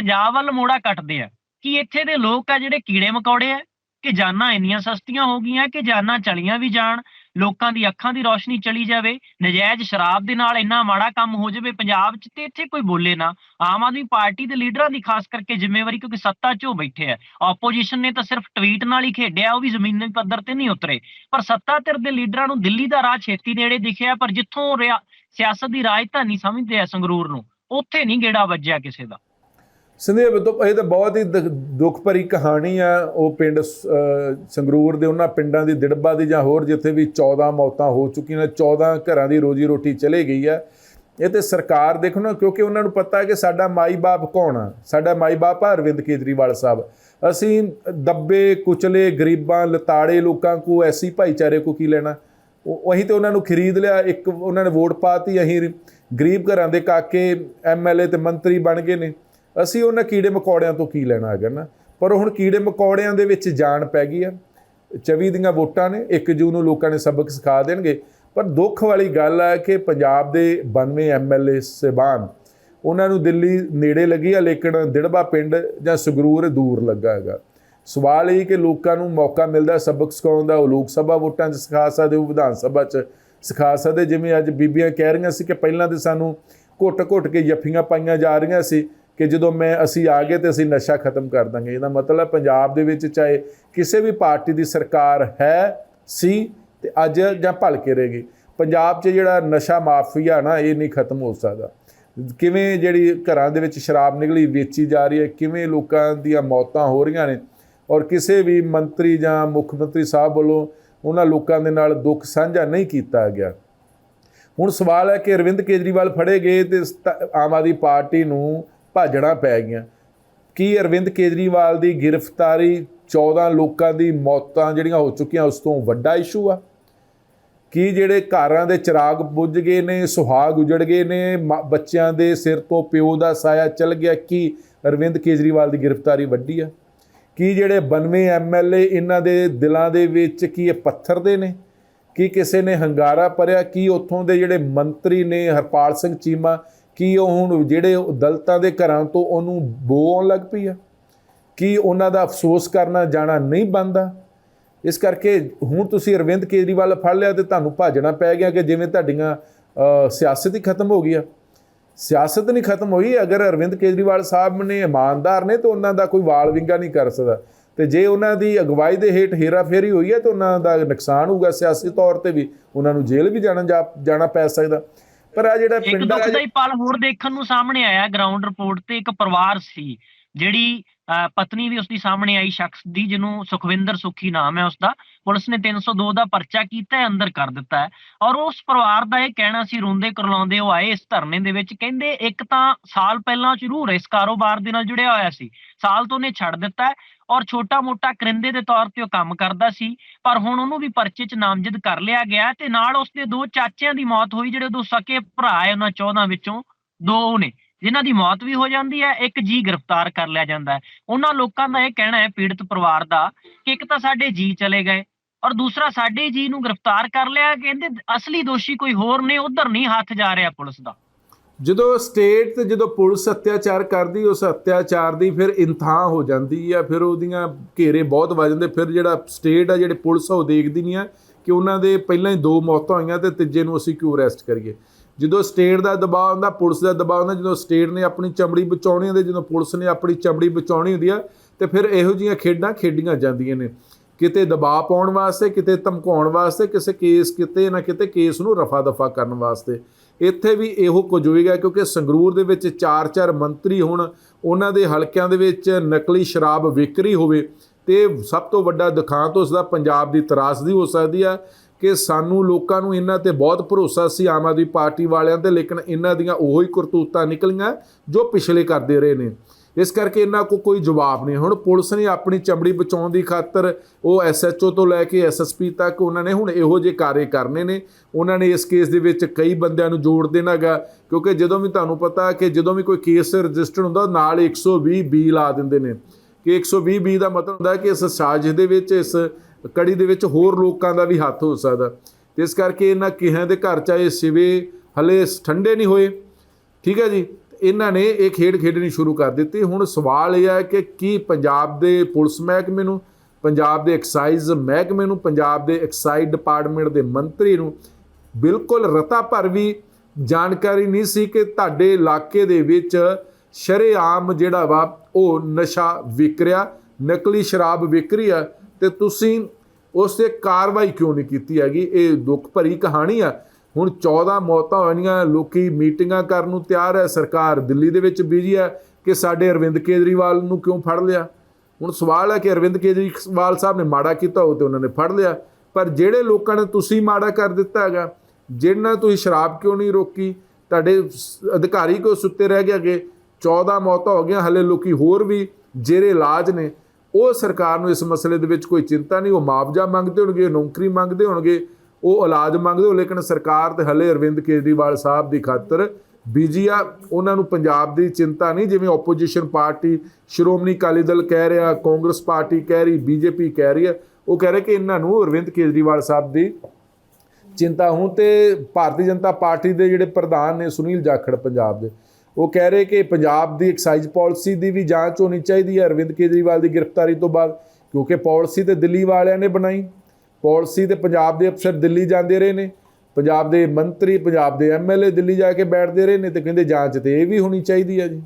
ਪੰਜਾਬ ਵੱਲ ਮੋੜਾ ਕੱਟਦੇ ਆ। ਕਿ ਇੱਥੇ ਦੇ ਲੋਕ ਆ ਜਿਹੜੇ ਕੀੜੇ ਮਕੌੜੇ ਆ? ਕਿ ਜਾਨਾਂ ਇੰਨੀਆਂ ਸਸਤੀਆਂ ਹੋ ਗਈਆਂ ਕਿ ਜਾਨਾਂ ਚਲੀਆਂ ਵੀ ਜਾਣ, ਲੋਕਾਂ ਦੀ ਅੱਖਾਂ ਦੀ ਰੋਸ਼ਨੀ ਚਲੀ ਜਾਵੇ, ਨਜਾਇਜ਼ ਸ਼ਰਾਬ ਦੇ ਨਾਲ ਇੰਨਾ ਮਾੜਾ ਕੰਮ ਹੋ ਜਾਵੇ ਪੰਜਾਬ 'ਚ ਤੇ ਇੱਥੇ ਕੋਈ ਬੋਲੇ ਨਾ। ਆਮ ਆਦਮੀ ਪਾਰਟੀ ਦੇ ਲੀਡਰਾਂ ਦੀ ਖਾਸ ਕਰਕੇ ਜ਼ਿੰਮੇਵਾਰੀ ਕਿਉਂਕਿ ਸੱਤਾ 'ਚ ਉਹ ਬੈਠੇ ਆ। ਆਪੋਜੀਸ਼ਨ ਨੇ ਤਾਂ ਸਿਰਫ ਟਵੀਟ ਨਾਲ ਹੀ ਖੇਡਿਆ, ਉਹ ਵੀ ਜ਼ਮੀਨੀ ਪੱਧਰ ਤੇ ਨਹੀਂ ਉਤਰੇ। ਪਰ ਸੱਤਾ ਧਿਰ ਦੇ ਲੀਡਰਾਂ ਨੂੰ ਦਿੱਲੀ ਦਾ ਰਾਹ ਛੇਤੀ ਨੇੜੇ ਦਿਖਿਆ, ਪਰ ਜਿੱਥੋਂ ਰਿਆ- ਸਿਆਸਤ ਦੀ ਰਾਜਧਾਨੀ ਸਮਝਦੇ ਆ ਸੰਗਰੂਰ ਨੂੰ, ਉੱਥੇ ਨਹੀਂ ਗੇੜਾ ਵੱਜਿਆ ਕਿਸੇ ਦਾ। ਸੰਦੀਪ ਤੋਂ ਇਹ ਤਾਂ ਬਹੁਤ ਹੀ ਦੁ- ਦੁੱਖ ਭਰੀ ਕਹਾਣੀ ਆ। ਉਹ ਪਿੰਡ ਸ- ਸੰਗਰੂਰ ਦੇ ਉਹਨਾਂ ਪਿੰਡਾਂ ਦੀ ਦਿੜਬਾ ਦੀ ਜਾਂ ਹੋਰ ਜਿੱਥੇ ਵੀ 14 ਮੌਤਾਂ ਹੋ ਚੁੱਕੀਆਂ ਨੇ 14 ਘਰਾਂ ਦੀ ਰੋਜੀ ਰੋਟੀ ਚਲੇ ਗਈ ਆ। ਇਹ ਤੇ ਸਰਕਾਰ ਦੇਖੋ ਨਾ, ਕਿਉਂਕਿ ਉਹਨਾਂ ਨੂੰ ਪਤਾ ਹੈ ਕਿ ਸਾਡਾ ਮਾਈ-ਬਾਪ ਕੌਣ ਆ? ਸਾਡਾ ਮਾਈ-ਬਾਪ ਆ ਅਰਵਿੰਦ ਕੇਜਰੀਵਾਲ ਸਾਹਿਬ। ਅਸੀਂ ਦੱਬੇ, ਕੁਚਲੇ, ਗਰੀਬਾਂ, ਲਤਾੜੇ ਲੋਕਾਂ ਕੋ ਐਸੀ ਭਾਈਚਾਰੇ ਕੋ ਕੀ ਲੈਣਾ? ਉਹ ਉਹੀ ਤੇ ਉਹਨਾਂ ਨੂੰ ਖਰੀਦ ਲਿਆ। ਇੱਕ ਉਹਨਾਂ ਨੇ ਵੋਟ ਪਾਤੀ, ਅਸੀਂ ਗਰੀਬ ਘਰਾਂ ਦੇ ਕਾਕੇ ਐਮਐਲਏ ਤੇ ਮੰਤਰੀ ਬਣ ਗਏ ਨੇ। ਅਸੀਂ ਉਹਨਾਂ ਕੀੜੇ ਮਕੌੜਿਆਂ ਤੋਂ ਕੀ ਲੈਣਾ ਹੈਗਾ ਨਾ? ਪਰ ਹੁਣ ਕੀੜੇ ਮਕੌੜਿਆਂ ਦੇ ਵਿੱਚ ਜਾਨ ਪੈ ਗਈ ਆ। 24 ਦੀਆਂ ਵੋਟਾਂ ਨੇ 1 ਜੂਨ ਨੂੰ ਲੋਕਾਂ ਨੇ ਸਬਕ ਸਿਖਾ ਦੇਣਗੇ। ਪਰ ਦੁੱਖ ਵਾਲੀ ਗੱਲ ਹੈ ਕਿ ਪੰਜਾਬ ਦੇ 92 ਐਮਐਲਏ ਸਹਿਬਾਨ, ਉਹਨਾਂ ਨੂੰ ਦਿੱਲੀ ਨੇੜੇ ਲੱਗੀ ਆ, ਲੇਕਿਨ ਦਿੜਬਾ ਪਿੰਡ ਜਾਂ ਸੰਗਰੂਰ ਦੂਰ ਲੱਗਾ ਹੈਗਾ। ਸਵਾਲ ਇਹ ਕਿ ਲੋਕਾਂ ਨੂੰ ਮੌਕਾ ਮਿਲਦਾ ਸਬਕ ਸਿਖਾਉਣ ਦਾ, ਉਹ ਲੋਕ ਸਭਾ ਵੋਟਾਂ 'ਚ ਸਿਖਾ ਸਕਦੇ, ਉਹ ਵਿਧਾਨ ਸਭਾ 'ਚ ਸਿਖਾ ਸਕਦੇ। ਜਿਵੇਂ ਅੱਜ ਬੀਬੀਆਂ ਕਹਿ ਰਹੀਆਂ ਸੀ ਕਿ ਪਹਿਲਾਂ ਤੇ ਸਾਨੂੰ ਘੁੱਟ-ਘੁੱਟ ਕੇ ਜੱਫੀਆਂ ਪਾਈਆਂ ਜਾ ਰਹੀਆਂ ਸੀ। ਕਿ ਜਦੋਂ ਮੈਂ ਅਸੀਂ ਆ ਗਏ ਤੇ ਅਸੀਂ ਨਸ਼ਾ ਖਤਮ ਕਰ ਦਾਂਗੇ। ਇਹਦਾ ਮਤਲਬ ਪੰਜਾਬ ਦੇ ਵਿੱਚ ਚਾਹੇ ਕਿਸੇ ਵੀ ਪਾਰਟੀ ਦੀ ਸਰਕਾਰ ਹੈ, ਸੀ ਤੇ ਅੱਜ ਜਾਂ ਭਲ ਕੇ ਰਹੇਗੀ ਪੰਜਾਬ 'ਚ ਜਿਹੜਾ ਨਸ਼ਾ ਮਾਫੀਆ ਨਾ, ਇਹ ਨਹੀਂ ਖਤਮ ਹੋ ਸਕਦਾ। ਕਿਵੇਂ ਜਿਹੜੀ ਘਰਾਂ ਦੇ ਵਿੱਚ ਸ਼ਰਾਬ ਨਿਕਲੀ, ਵੇਚੀ ਜਾ ਰਹੀ ਹੈ, ਕਿਵੇਂ ਲੋਕਾਂ ਦੀਆਂ ਮੌਤਾਂ ਹੋ ਰਹੀਆਂ ਨੇ ਔਰ ਕਿਸੇ ਵੀ ਮੰਤਰੀ ਜਾਂ ਮੁੱਖ ਮੰਤਰੀ ਸਾਹਿਬ ਵੱਲੋਂ ਉਹਨਾਂ ਲੋਕਾਂ ਦੇ ਨਾਲ ਦੁੱਖ ਸਾਂਝਾ ਨਹੀਂ ਕੀਤਾ ਗਿਆ। ਹੁਣ ਸਵਾਲ ਹੈ ਕਿ ਅਰਵਿੰਦ ਕੇਜਰੀਵਾਲ ਫੜੇ ਗਏ ਤੇ ਆਮ ਆਦਮੀ ਪਾਰਟੀ ਨੂੰ ਭਾਜਣਾ ਪੈ ਗਈਆਂ। ਕੀ ਅਰਵਿੰਦ ਕੇਜਰੀਵਾਲ ਦੀ ਗ੍ਰਿਫਤਾਰੀ 14 ਲੋਕਾਂ ਦੀ ਮੌਤਾਂ ਜਿਹੜੀਆਂ ਹੋ ਚੁੱਕੀਆਂ ਉਸ ਤੋਂ ਵੱਡਾ ਇਸ਼ੂ ਆ? ਕੀ ਜਿਹੜੇ ਘਰਾਂ ਦੇ ਚਿਰਾਗ ਬੁੱਝ ਗਏ ਨੇ, ਸੁਹਾਗ ਉਜੜ ਗਏ ਨੇ, ਮ- ਬੱਚਿਆਂ ਦੇ ਸਿਰ ਤੋਂ ਪਿਓ ਦਾ ਸਾਇਆ ਚਲ ਗਿਆ, ਕੀ ਅਰਵਿੰਦ ਕੇਜਰੀਵਾਲ ਦੀ ਗ੍ਰਿਫਤਾਰੀ ਵੱਡੀ ਆ? ਕੀ ਜਿਹੜੇ 92 ਐਮਐਲਏ ਇਹਨਾਂ ਦੇ ਦਿਲਾਂ ਦੇ ਵਿੱਚ ਕੀ ਇਹ ਪੱਥਰ ਦੇ ਨੇ? ਕੀ ਕਿਸੇ ਨੇ ਹੰਗਾਰਾ ਭਰਿਆ? ਕੀ ਉੱਥੋਂ ਦੇ ਜਿਹੜੇ ਮੰਤਰੀ ਨੇ ਹਰਪਾਲ ਸਿੰਘ ਚੀਮਾ ਕੀ ਉਹ ਹੁਣ ਜਿਹੜੇ ਦਲਤਾਂ ਦੇ ਘਰਾਂ ਤੋਂ ਉਹਨੂੰ ਬੋ ਆਉਣ ਲੱਗ ਪਈ ਆ? ਕੀ ਉਹਨਾਂ ਦਾ ਅਫਸੋਸ ਕਰਨਾ ਜਾਣਾ ਨਹੀਂ ਬੰਦਾ ਇਸ ਕਰਕੇ ਹੁਣ ਤੁਸੀਂ ਅਰਵਿੰਦ ਕੇਜਰੀਵਾਲ ਫੜ ਲਿਆ ਤੇ ਤੁਹਾਨੂੰ ਭਾਜਣਾ ਪੈ ਗਿਆ ਕਿ ਜਿਵੇਂ ਤੁਹਾਡੀਆਂ ਸਿਆਸਤ ਹੀ ਖਤਮ ਹੋ ਗਈ ਆ। ਸਿਆਸਤ ਨਹੀਂ ਖਤਮ ਹੋਈ, ਅਗਰ ਅਰਵਿੰਦ ਕੇਜਰੀਵਾਲ ਸਾਹਿਬ ਨੇ ਇਮਾਨਦਾਰ ਨੇ ਤਾਂ ਉਹਨਾਂ ਦਾ ਕੋਈ ਵਾਲ ਵਿੰਗਾ ਨਹੀਂ ਕਰ ਸਕਦਾ। ਤੇ ਜੇ ਉਹਨਾਂ ਦੀ ਅਗਵਾਈ ਦੇ ਹੇਠ ਹੇਰਾਫੇਰੀ ਹੋਈ ਹੈ ਤਾਂ ਉਹਨਾਂ ਦਾ ਨੁਕਸਾਨ ਹੋਊਗਾ ਸਿਆਸੀ ਤੌਰ ਤੇ ਵੀ, ਉਹਨਾਂ ਨੂੰ ਜੇਲ੍ਹ ਵੀ ਜਾਣਾ ਜਾ- ਜਾਣਾ ਪੈ ਸਕਦਾ। ਪਰ ਆ ਜਿਹੜਾ ਇੱਕ ਪਿੰਡਾਂ ਦੁੱਖ ਦਾ ਹੀ ਪਲ ਹੋਰ ਦੇਖਣ ਨੂੰ ਸਾਹਮਣੇ ਆਇਆ ਗਰਾਊਂਡ ਰਿਪੋਰਟ ਤੇ ਇੱਕ ਪਰਿਵਾਰ ਸੀ ਜਿਹੜੀ ਪਤਨੀ ਵੀ ਉਸਦੀ ਸਾਹਮਣੇ ਆਈ ਸ਼ਖਸ ਦੀ, ਜਿਹਨੂੰ ਸੁਖਵਿੰਦਰ ਸੁਖੀ ਨਾਮ ਹੈ ਉਸਦਾ। ਪੁਲਿਸ ਨੇ 302 ਦਾ ਪਰਚਾ ਕੀਤਾ ਹੈ, ਅੰਦਰ ਕਰ ਦਿੱਤਾ ਹੈ। ਔਰ ਉਸ ਪਰਿਵਾਰ ਦਾ ਇਹ ਕਹਿਣਾ ਸੀ, ਰੋਂਦੇ ਕਰਲਾਉਂਦੇ ਉਹ ਆਏ ਇਸ ਧਰਨੇ ਦੇ ਵਿੱਚ। ਕਹਿੰਦੇ ਇੱਕ ਤਾਂ ਸਾਲ ਪਹਿਲਾਂ ਜ਼ਰੂਰ ਇਸ ਕਾਰੋਬਾਰ ਦੇ ਨਾਲ ਜੁੜਿਆ ਹੋਇਆ ਸੀ। ਸਾਲ ਤੋਂ ਉਹਨੇ ਛੱਡ ਦਿੱਤਾ ਔਰ ਛੋਟਾ-ਮੋਟਾ ਕਰਿੰਦੇ ਦੇ ਤੌਰ ਤੇ ਉਹ ਕੰਮ ਕਰਦਾ ਸੀ। ਪਰ ਹੁਣ ਉਹਨੂੰ ਵੀ ਪਰਚੇ 'ਚ ਨਾਮਜ਼ਦ ਕਰ ਲਿਆ ਗਿਆ ਤੇ ਨਾਲ ਉਸਦੇ ਦੋ ਚਾਚਿਆਂ ਦੀ ਮੌਤ ਹੋਈ, ਜਿਹੜੇ ਦੋ ਸਕੇ ਭਰਾ ਹੈ ਉਹਨਾਂ 14 ਵਿੱਚੋਂ ਦੋ ਨੇ। ਜਿਨ੍ਹਾਂ ਦੀ ਮੌਤ ਵੀ ਹੋ ਜਾਂਦੀ ਹੈ, ਇੱਕ ਜੀ ਗ੍ਰਿਫਤਾਰ ਕਰ ਲਿਆ ਜਾਂਦਾ ਹੈ। ਉਹਨਾਂ ਲੋਕਾਂ ਦਾ ਇਹ ਕਹਿਣਾ ਹੈ, ਪੀੜਤ ਪਰਿਵਾਰ ਦਾ, ਕਿ ਇੱਕ ਤਾਂ ਸਾਡੇ ਜੀ ਚਲੇ ਗਏ ਔਰ ਦੂਸਰਾ ਸਾਡੇ ਜੀ ਨੂੰ ਗ੍ਰਿਫਤਾਰ ਕਰ ਲਿਆ, ਕਹਿੰਦੇ ਅਸਲੀ ਦੋਸ਼ੀ ਕੋਈ ਹੋਰ ਨੇ, ਉਧਰ ਨਹੀਂ ਹੱਥ ਜਾ ਰਿਹਾ ਪੁਲਿਸ ਦਾ। ਜਦੋਂ ਸਟੇਟ ਤੇ ਜਦੋਂ ਪੁਲਿਸ ਅਤਿਆਚਾਰ ਕਰਦੀ, ਉਸ ਅਤਿਆਚਾਰ ਦੀ ਫਿਰ ਇੰਤਹਾ ਹੋ ਜਾਂਦੀ ਆ, ਫਿਰ ਉਹਦੀਆਂ ਘੇਰੇ ਬਹੁਤ ਵੱਜ ਜਾਂਦੇ, ਫਿਰ ਜਿਹੜਾ ਸਟੇਟ ਆ, ਜਿਹੜੇ ਪੁਲਿਸ ਆ, ਉਹ ਦੇਖਦੀ ਨਹੀਂ ਆ ਕਿ ਉਹਨਾਂ ਦੇ ਪਹਿਲਾਂ ਹੀ ਦੋ ਮੌਤਾਂ ਹੋਈਆਂ ਤੇ ਤੀਜੇ ਨੂੰ ਅਸੀਂ ਕਿਉਂ ਅਰੈਸਟ ਕਰੀਏ। ਜਦੋਂ ਸਟੇਟ ਦਾ ਦਬਾਅ ਹੁੰਦਾ, ਪੁਲਿਸ ਦਾ ਦਬਾਅ ਹੁੰਦਾ, ਜਦੋਂ ਸਟੇਟ ਨੇ ਆਪਣੀ ਚਮੜੀ ਬਚਾਉਣੀ ਹੁੰਦੀ, ਜਦੋਂ ਪੁਲਿਸ ਨੇ ਆਪਣੀ ਚਮੜੀ ਬਚਾਉਣੀ ਹੁੰਦੀ ਆ, ਤੇ ਫਿਰ ਇਹੋ ਜਿਹੀਆਂ ਖੇਡਾਂ ਖੇਡੀਆਂ ਜਾਂਦੀਆਂ ਨੇ। ਕਿਤੇ ਦਬਾਅ ਪਾਉਣ ਵਾਸਤੇ, ਕਿਤੇ ਧਮਕਾਉਣ ਵਾਸਤੇ, ਕਿਸੇ ਕੇਸ, ਕਿਤੇ ਨਾ ਕਿਤੇ ਕੇਸ ਨੂੰ ਰਫਾ ਦਫਾ ਕਰਨ ਵਾਸਤੇ। ਇੱਥੇ ਵੀ ਇਹੋ ਕੁਝ ਹੋਏਗਾ, ਕਿਉਂਕਿ ਸੰਗਰੂਰ ਦੇ ਵਿੱਚ ਚਾਰ ਚਾਰ ਮੰਤਰੀ ਹੁਣ, ਉਹਨਾਂ ਦੇ ਹਲਕਿਆਂ ਦੇ ਵਿੱਚ ਨਕਲੀ ਸ਼ਰਾਬ ਵਿਕਰੀ ਹੋਵੇ, ਤੇ ਸਭ ਤੋਂ ਵੱਡਾ ਦਿਖਾਂਤ ਉਸ ਦਾ ਪੰਜਾਬ ਦੀ ਤਰਾਸਦੀ ਹੋ ਸਕਦੀ ਆ। ਕਿ ਸਾਨੂੰ ਲੋਕਾਂ ਨੂੰ ਇਹਨਾਂ ਤੇ ਬਹੁਤ ਭਰੋਸਾ ਸੀ ਆਮ ਆਦਮੀ ਪਾਰਟੀ ਵਾਲਿਆਂ ਤੇ, ਲੇਕਿਨ ਇਹਨਾਂ ਦੀਆਂ ਉਹੀ ਕਰਤੂਤਾਂ ਨਿਕਲੀਆਂ ਜੋ ਪਿਛਲੇ ਕਰਦੇ ਰਹੇ ਨੇ। ਇਸ ਕਰਕੇ ਇਹਨਾਂ ਕੋ ਕੋਈ ਜਵਾਬ ਨਹੀਂ। ਹੁਣ ਪੁਲਿਸ ਨੇ ਆਪਣੀ ਚਮੜੀ ਬਚਾਉਣ ਦੀ ਖਾਤਰ ਉਹ ਐਸਐਚਓ ਤੋਂ ਲੈ ਕੇ ਐਸਐਸਪੀ ਤੱਕ ਉਹਨਾਂ ਨੇ ਹੁਣ ਇਹੋ ਜਿਹੇ ਕਾਰੇ ਕਰਨੇ ਨੇ। ਉਹਨਾਂ ਨੇ ਇਸ ਕੇਸ ਦੇ ਵਿੱਚ ਕਈ ਬੰਦਿਆਂ ਨੂੰ ਜੋੜ ਦੇਣਾਗਾ ਕਿਉਂਕਿ ਜਦੋਂ ਵੀ ਤੁਹਾਨੂੰ ਪਤਾ ਕਿ ਜਦੋਂ ਵੀ ਕੋਈ ਕੇਸ ਰਜਿਸਟਰ ਹੁੰਦਾ ਨਾਲ 120 ਬੀ ਲਾ ਦਿੰਦੇ ਨੇ। ਕਿ 120 ਬੀ ਦਾ ਮਤਲਬ ਹੁੰਦਾ ਕਿ ਇਸ ਸਾਜ਼ਿਸ਼ ਦੇ ਵਿੱਚ, ਇਸ ਕੜੀ ਦੇ ਵਿੱਚ ਹੋਰ ਲੋਕਾਂ ਦਾ ਵੀ ਹੱਥ ਹੋ ਸਕਦਾ। ਤੇ ਇਸ ਕਰਕੇ ਇਹਨਾਂ ਕਿਹਾਂ ਦੇ ਘਰ ਚਾਹੇ ਸਿਵੇ ਹਲੇ ਠੰਡੇ ਨਹੀਂ ਹੋਏ। ਠੀਕ ਹੈ ਜੀ? ਇਹਨਾਂ ਨੇ ਇਹ ਖੇਡ ਖੇਡਣੀ ਸ਼ੁਰੂ ਕਰ ਦਿੱਤੀ। ਹੁਣ ਸਵਾਲ ਇਹ ਹੈ ਕਿ ਕੀ ਪੰਜਾਬ ਦੇ ਪੁਲਿਸ ਮਹਿਕਮੇ ਨੂੰ, ਪੰਜਾਬ ਦੇ ਐਕਸਾਈਜ਼ ਮਹਿਕਮੇ ਨੂੰ, ਪੰਜਾਬ ਦੇ ਐਕਸਾਈਜ਼ ਡਿਪਾਰਟਮੈਂਟ ਦੇ ਮੰਤਰੀ ਨੂੰ ਬਿਲਕੁਲ ਰਤਾ ਭਰ ਵੀ ਜਾਣਕਾਰੀ ਨਹੀਂ ਸੀ ਕਿ ਤੁਹਾਡੇ ਇਲਾਕੇ ਦੇ ਵਿੱਚ ਸ਼ਰੇਆਮ ਜਿਹੜਾ ਵਾ ਉਹ ਨਸ਼ਾ ਵਿਕ ਰਿਹਾ। ਨਕਲੀ ਸ਼ਰਾਬ ਵਿਕ ਰਹੀ ਆ ਤੇ ਤੁਸੀਂ ਉਸ ਤੇ ਕਾਰਵਾਈ ਕਿਉਂ ਨਹੀਂ ਕੀਤੀ ਹੈਗੀ? ਇਹ ਦੁੱਖ ਭਰੀ ਕਹਾਣੀ ਆ। ਹੁਣ 14 ਮੌਤਾਂ ਹੋਈਆਂ, ਲੋਕੀ ਮੀਟਿੰਗਾਂ ਕਰਨ ਨੂੰ ਤਿਆਰ ਹੈ ਸਰਕਾਰ ਦਿੱਲੀ ਦੇ ਵਿੱਚ ਬਿਜ਼ੀ ਹੈ ਕਿ ਸਾਡੇ ਅਰਵਿੰਦ ਕੇਜਰੀਵਾਲ ਨੂੰ ਕਿਉਂ ਫੜ ਲਿਆ? ਹੁਣ ਸਵਾਲ ਹੈ ਕਿ ਅਰਵਿੰਦ ਕੇਜਰੀਵਾਲ ਸਾਹਿਬ ਨੇ ਮਾੜਾ ਕੀਤਾ ਹੋ ਤੇ ਉਹਨਾਂ ਨੇ ਫੜ ਲਿਆ। ਪਰ ਜਿਹੜੇ ਲੋਕਾਂ ਨੇ ਤੁਸੀਂ ਮਾੜਾ ਕਰ ਦਿੱਤਾ ਹੈਗਾ, ਜਿਹਨਾਂ ਤੁਸੀਂ ਸ਼ਰਾਬ ਕਿਉਂ ਨਹੀਂ ਰੋਕੀ? ਤੁਹਾਡੇ ਸ- ਅਧਿਕਾਰੀ ਕੋ ਸੁੱਤੇ ਰਹਿ ਗਏ ਕਿ 14 ਮੌਤਾਂ ਹੋ ਗਈਆਂ, ਹਲੇ ਲੋਕੀ ਹੋਰ ਵੀ ਜਿਹੜੇ ਇਲਾਜ ਨੇ। ਉਹ ਸਰਕਾਰ ਨੂੰ ਇਸ ਮਸਲੇ ਦੇ ਵਿੱਚ ਕੋਈ ਚਿੰਤਾ ਨਹੀਂ, ਉਹ ਮੁਆਵਜ਼ਾ ਮੰਗਦੇ ਹੋਣਗੇ, ਨੌਕਰੀ ਮੰਗਦੇ ਹੋਣਗੇ, ਉਹ ਇਲਾਜ ਮੰਗਦੇ ਹੋ ਲੇਕਿਨ ਸਰਕਾਰ ਤੇ ਹਲੇ ਅਰਵਿੰਦ ਕੇਜਰੀਵਾਲ ਸਾਹਿਬ ਦੀ ਖਾਤਰ ਬੀਜੀ ਆ, ਉਹਨਾਂ ਨੂੰ ਪੰਜਾਬ ਦੀ ਚਿੰਤਾ ਨਹੀਂ, ਜਿਵੇਂ ਆਪੋਜੀਸ਼ਨ ਪਾਰਟੀ ਸ਼੍ਰੋਮਣੀ ਅਕਾਲੀ ਦਲ ਕਹਿ ਰਿਹਾ, ਕਾਂਗਰਸ ਪਾਰਟੀ ਕਹਿ ਰਹੀ, ਬੀਜੇਪੀ ਕਹਿ ਰਹੀ ਹੈ, ਉਹ ਕਹਿ ਰਹੇ ਕਿ ਇਹਨਾਂ ਨੂੰ ਅਰਵਿੰਦ ਕੇਜਰੀਵਾਲ ਸਾਹਿਬ ਦੀ ਚਿੰਤਾ ਹੁਣ ਤੇ ਭਾਰਤੀ ਜਨਤਾ ਪਾਰਟੀ ਦੇ ਜਿਹੜੇ ਪ੍ਰਧਾਨ ਨੇ ਸੁਨੀਲ ਜਾਖੜ ਪੰਜਾਬ ਦੇ ਉਹ ਕਹਿ ਰਹੇ ਕਿ ਪੰਜਾਬ ਦੀ ਐਕਸਾਈਜ਼ ਪਾਲਿਸੀ ਦੀ ਵੀ ਜਾਂਚ ਹੋਣੀ ਚਾਹੀਦੀ ਹੈ। ਅਰਵਿੰਦ ਕੇਜਰੀਵਾਲ ਦੀ ਗ੍ਰਿਫਤਾਰੀ ਤੋਂ ਬਾਅਦ, ਕਿਉਂਕਿ ਪਾਲਿਸੀ ਤੇ ਦਿੱਲੀ ਵਾਲਿਆਂ ਨੇ ਬਣਾਈ। ਪਾਲਿਸੀ ਤੇ ਪੰਜਾਬ ਦੇ ਅਫਸਰ ਦਿੱਲੀ ਜਾਂਦੇ ਰਹੇ ਨੇ। ਪੰਜਾਬ ਦੇ ਮੰਤਰੀ, ਪੰਜਾਬ ਦੇ ਐਮਐਲਏ ਦਿੱਲੀ ਜਾ ਕੇ ਬੈਠਦੇ ਰਹੇ ਨੇ ਤੇ ਕਹਿੰਦੇ ਜਾਂਚ ਤੇ ਇਹ ਵੀ ਹੋਣੀ ਚਾਹੀਦੀ ਹੈ ਜੀ।